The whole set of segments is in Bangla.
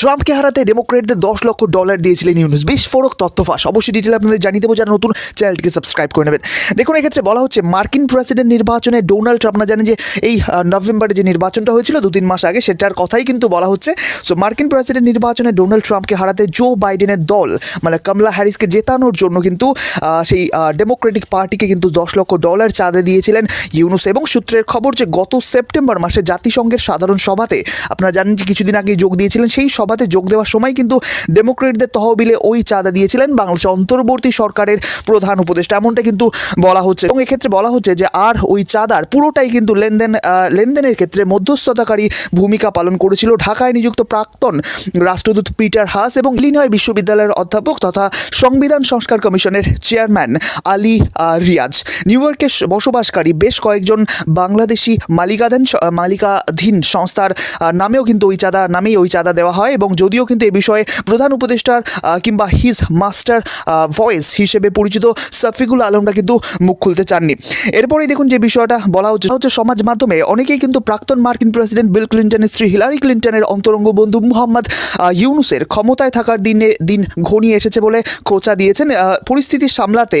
ট্রাম্পকে হারাতে ডেমোক্রেটদের দশ লক্ষ ডলার দিয়েছিলেন ইউনুস। বিস্ফোরক তথ্য ফাঁস। অবশ্যই ডিটেল আপনাদের জানিয়ে দেবো। যারা নতুন, চ্যানেলটিকে সাবস্ক্রাইব করে নেবেন। দেখুন, এক্ষেত্রে বলা হচ্ছে, মার্কিন প্রেসিডেন্ট নির্বাচনে ডোনাল্ড ট্রাম্প আপনারা জানেন যে এই নভেম্বরে যে নির্বাচনটা হয়েছিল, দু তিন মাস আগে, সেটার কথাই কিন্তু বলা হচ্ছে। সো মার্কিন প্রেসিডেন্ট নির্বাচনে ডোনাল্ড ট্রাম্পকে হারাতে জো বাইডেনের দল মানে কমলা হ্যারিসকে জেতানোর জন্য কিন্তু সেই ডেমোক্রেটিক পার্টিকে কিন্তু দশ লক্ষ ডলার চাঁদে দিয়েছিলেন ইউনুস। এবং সূত্রের খবর যে গত সেপ্টেম্বর মাসে জাতিসংঘের সাধারণ সভাতে, আপনারা জানেন যে কিছুদিন আগে যোগ দিয়েছিলেন, সেই সভাতে যোগ দেওয়ার সময় কিন্তু ডেমোক্রেটদের তহবিলে ওই চাঁদা দিয়েছিলেন বাংলাদেশের অন্তর্বর্তী সরকারের প্রধান উপদেষ্টা। এমনটা কিন্তু বলা হচ্ছে এবং এক্ষেত্রে বলা হচ্ছে যে আর ওই চাঁদার পুরোটাই কিন্তু লেনদেন লেনদেনের ক্ষেত্রে মধ্যস্থতাকারী ভূমিকা পালন করেছিল ঢাকায় নিযুক্ত প্রাক্তন রাষ্ট্রদূত পিটার হাস এবং ইলিনয় বিশ্ববিদ্যালয়ের অধ্যাপক তথা সংবিধান সংস্কার কমিশনের চেয়ারম্যান আলী রিয়াজ। নিউ ইয়র্কে বসবাসকারী বেশ কয়েকজন বাংলাদেশি মালিকাধীন মালিকাধীন সংস্থার নামেও কিন্তু ওই চাঁদা, নামেই ওই চাঁদা দেওয়া হয়। এবং যদিও কিন্তু এ বিষয়ে প্রধান উপদেষ্টার কিংবা হিজ মাস্টার ভয়েস হিসেবে পরিচিত সফিকুল আলমরা কিন্তু মুখ খুলতে চাননি। এরপরেই দেখুন যে বিষয়টা বলা হচ্ছে হচ্ছে সমাজ মাধ্যমে অনেকেই কিন্তু প্রাক্তন মার্কিন প্রেসিডেন্ট বিল ক্লিন্টনের স্ত্রী হিলারি ক্লিন্টনের অন্তরঙ্গ বন্ধু মুহাম্মদ ইউনুসের ক্ষমতায় থাকার দিনে, দিন ঘনিয়ে এসেছে বলে খোঁচা দিয়েছেন। পরিস্থিতি সামলাতে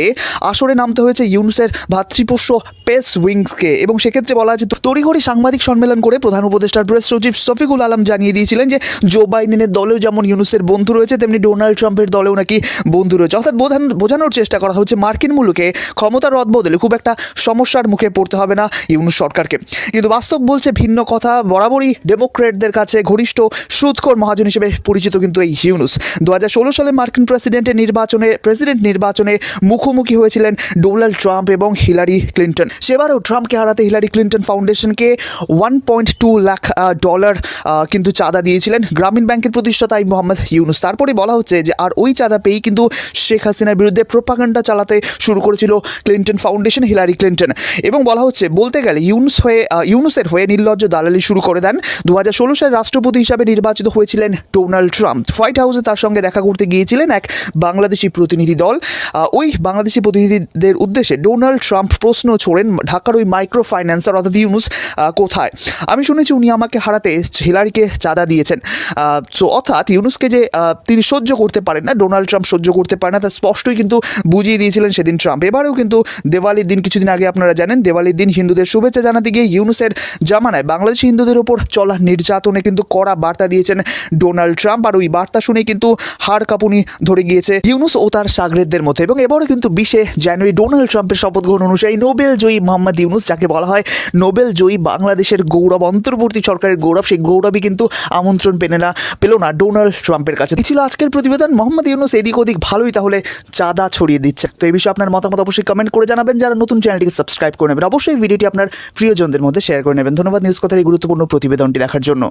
আসরে নামতে হয়েছে ইউনুসের ভাতৃপোষ্য পেস উইংসকে এবং সেক্ষেত্রে বলা আছে তড়িঘড়ি সাংবাদিক সম্মেলন করে প্রধান উপদেষ্টার প্রেস সচিব শফিকুল আলম জানিয়ে দিয়েছিলেন যে জো বাইডেনের দলেও যেমন ইউনুসের বন্ধু রয়েছে, তেমনি ডোনাল্ড ট্রাম্পের দলেও নাকি বন্ধু রয়েছে। অর্থাৎ বোঝানোর চেষ্টা করা হচ্ছে মার্কিন মুলুকে ক্ষমতার রদ বদলে খুব একটা সমস্যার মুখে পড়তে হবে না ইউনুস সরকারকে। কিন্তু বাস্তব বলছে ভিন্ন কথা, বরাবরই ডেমোক্রেটদের কাছে ঘনিষ্ঠ সুদখোর মহাজন হিসেবে পরিচিত কিন্তু এই ইউনুস। দু সালে মার্কিন প্রেসিডেন্টের নির্বাচনে, প্রেসিডেন্ট নির্বাচনে মুখোমুখি হয়েছিলেন ডোনাল্ড ট্রাম্প এবং হিলারি ক্লিন্টন। সেবারও ট্রাম্পকে হারাতে Hillary Clinton ফাউন্ডেশনকে one point two lakh dollar কিন্তু চাঁদা দিয়েছিলেন। গ্রামীণ ব্যাংকের প্রতিষ্ঠাতা মোহাম্মদ ইউনুস। তারপরে বলা হচ্ছে যে আর ওই চাঁদা পেয়েই কিন্তু শেখ হাসিনার বিরুদ্ধে প্রোপাগান্ডা চালাতে শুরু করেছিল ক্লিন্টন ফাউন্ডেশন, হিলারি ক্লিন্টন। এবং বলা হচ্ছে, বলতে গেলে ইউনুস হয়ে ইউনুসের হয়ে নির্লজ্জ দালালি শুরু করে দেন। দু হাজার ষোলো সালে রাষ্ট্রপতি হিসাবে নির্বাচিত হয়েছিলেন ডোনাল্ড ট্রাম্প। হোয়াইট হাউসে তার সঙ্গে দেখা করতে গিয়েছিলেন এক বাংলাদেশি প্রতিনিধি দল। ওই বাংলাদেশি প্রতিনিধিদের উদ্দেশ্যে ডোনাল্ড ট্রাম্প প্রশ্ন ছোড়েন ঢাকার ওই মাইক্রো ফাইন্যান্সার অর্থাৎ ইউনুস কোথায়? আমি শুনেছি উনি আমাকে হারাতে হিলারিকে চাঁদা দিয়েছেন। সো অর্থাৎ ইউনুসকে যে তিনি সহ্য করতে পারেন না, ডোনাল্ড ট্রাম্প সহ্য করতে পারেন না, তা স্পষ্টই কিন্তু বুঝিয়ে দিয়েছিলেন সেদিন ট্রাম্প। এবারেও কিন্তু দেওয়ালির দিন কিছুদিন আগে আপনারা জানেন, দেওয়ালির দিন হিন্দুদের শুভেচ্ছা জানাতে গিয়ে ইউনুসের জামানায় বাংলাদেশি হিন্দুদের ওপর চলা নির্যাতনে কিন্তু কড়া বার্তা দিয়েছেন ডোনাল্ড ট্রাম্প, আর ওই বার্তা শুনেই কিন্তু হাড় কাঁপুনি ধরে গিয়েছে ইউনুস ও তার সাগরেদদের মধ্যে। এবং এবারও কিন্তু বিশে জানুয়ারি ডোনাল্ড ট্রাম্পের শপথ গ্রহণ অনুযায়ী নোবেল জয়ী মোহাম্মদ ইউনুস, যাকে বলা হয় নোবেল জয়ী বাংলাদেশের গৌরব, অন্তর্বর্তী সরকারের গৌরব, সেই গৌরবই কিন্তু আমন্ত্রণ পেনে না পেল না ডোনাল্ড ট্রাম্পের কাছে। ছিল আজকের প্রতিবেদন। মোহাম্মদ ইউনুস এদিক ওদিক ভালোই তাহলে চাঁদা ছড়িয়ে দিচ্ছে। তো এই বিষয়ে আপনার মতামত অবশ্যই কমেন্ট করে জানাবেন। যারা নতুন চ্যানেলটিকে সাবস্ক্রাইব করে নেবেন, অবশ্যই ভিডিওটি আপনার প্রিয়জনদের মধ্যে শেয়ার করে নেবেন। ধন্যবাদ নিউজ কথার এই গুরুত্বপূর্ণ প্রতিবেদনটি দেখার জন্য।